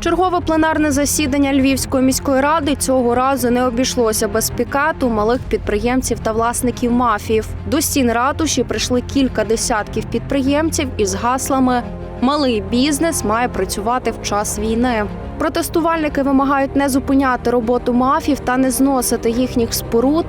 Чергове пленарне засідання Львівської міської ради цього разу не обійшлося без пікату малих підприємців та власників мафіїв. До стін ратуші прийшли кілька десятків підприємців із гаслами Малий бізнес має працювати в час війни. Протестувальники вимагають не зупиняти роботу мафів та не зносити їхніх споруд.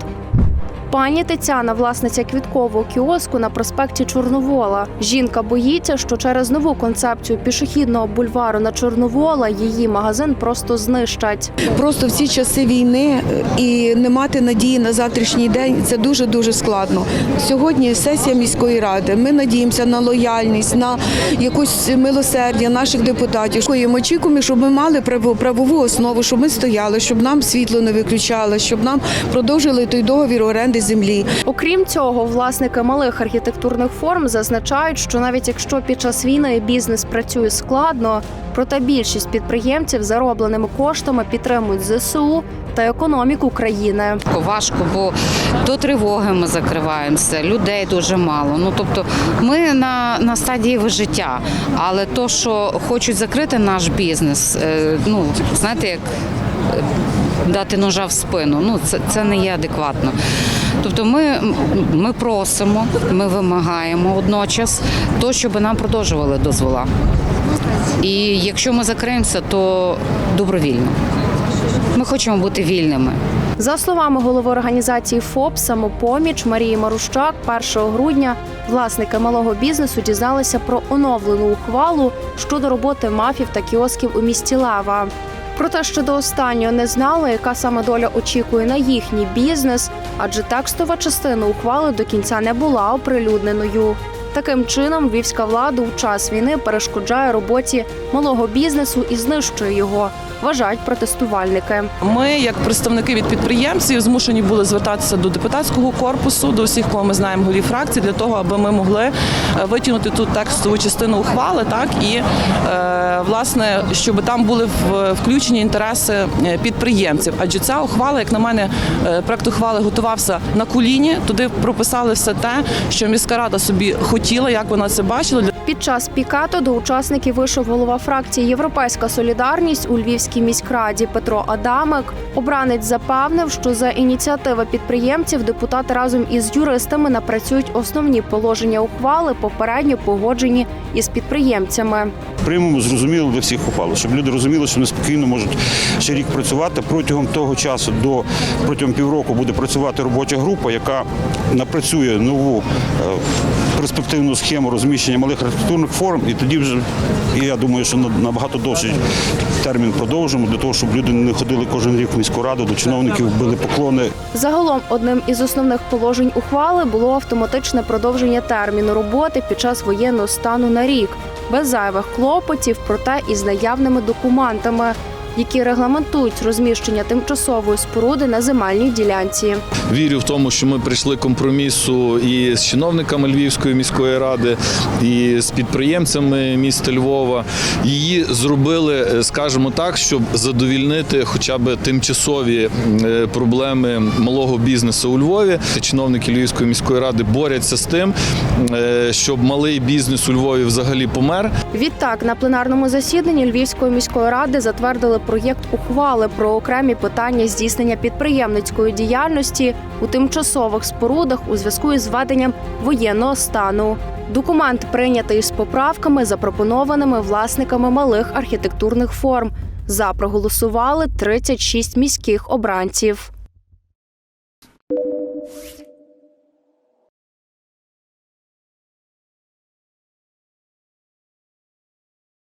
Пані Тетяна, власниця квіткового кіоску на проспекті Чорновола. Жінка боїться, що через нову концепцію пішохідного бульвару на Чорновола її магазин просто знищать. Просто в ці часи війни е, і не мати надії на завтрашній день це дуже дуже складно. Сьогодні сесія міської ради. Ми надіємося на лояльність, на якусь милосердя наших депутатів. Ми очікуємо, щоб ми мали право- правову основу, щоб ми стояли, щоб нам світло не виключали, щоб нам продовжили той договір оренди землі. Окрім цього, власники малих архітектурних форм зазначають, що навіть якщо під час війни бізнес працює складно, проте більшість підприємців заробленими коштами підтримують ЗСУ та економіку країни. Важко, бо до тривоги ми закриваємося, людей дуже мало. Ну тобто ми на, на стадії вижиття. Але то, що хочуть закрити наш бізнес, е, ну знаєте, як дати ножа в спину, ну це, це не є адекватно. Тобто ми, ми просимо, ми вимагаємо одночас то, щоб нам продовжували дозвола. І якщо ми закриємося, то добровільно. Ми хочемо бути вільними. За словами голови організації ФОП «Самопоміч» Марії Марущак, 1 грудня власники малого бізнесу дізналися про оновлену ухвалу щодо роботи мафів та кіосків у місті Лева. Проте що до останнього не знали, яка саме доля очікує на їхній бізнес, адже текстова частина ухвали до кінця не була оприлюдненою. Таким чином, львівська влада у час війни перешкоджає роботі малого бізнесу і знищує його, вважають протестувальники. Ми, як представники від підприємців, змушені були звертатися до депутатського корпусу, до всіх, кого ми знаємо, голів фракцій, для того, аби ми могли е, витягнути ту текстову частину ухвали, так і е, власне, щоб там були включені інтереси е, підприємців. Адже ця ухвала, як на мене, проект ухвали готувався на коліні. Туди прописали все те, що міська рада собі хотіла, як вона це бачила. Під час пікату до учасників вийшов голова фракції Європейська солідарність у Львівській міськраді Петро Адамик. Обранець запевнив, що за ініціативи підприємців депутати разом із юристами напрацюють основні положення ухвали, попередньо погоджені із підприємцями. приймемо зрозуміло для всіх ухвалу, щоб люди розуміли, що вони спокійно можуть ще рік працювати. Протягом того часу до протягом півроку буде працювати робоча група, яка напрацює нову е, перспективну схему розміщення малих архітектурних форм, і тоді вже я думаю, що на- набагато довший термін продовжимо для того, щоб люди не ходили кожен рік в міську раду до чиновників, били поклони. Загалом одним із основних положень ухвали було автоматичне продовження терміну роботи під час воєнного стану на рік, без зайвих клопотів, проте із наявними документами, які регламентують розміщення тимчасової споруди на земельній ділянці. Вірю в тому, що ми прийшли компромісу і з чиновниками Львівської міської ради, і з підприємцями міста Львова. Її зробили, е, скажімо так, щоб задовільнити хоча б тимчасові е, проблеми малого бізнесу у Львові. Чиновники Львівської міської ради борються з тим, е, щоб малий бізнес у Львові взагалі помер. Відтак на пленарному засіданні Львівської міської ради затвердили проєкт ухвали про окремі питання здійснення підприємницької діяльності у тимчасових спорудах у зв'язку із введенням воєнного стану. Документ прийнятий з поправками, запропонованими власниками малих архітектурних форм. За проголосували 36 міських обранців.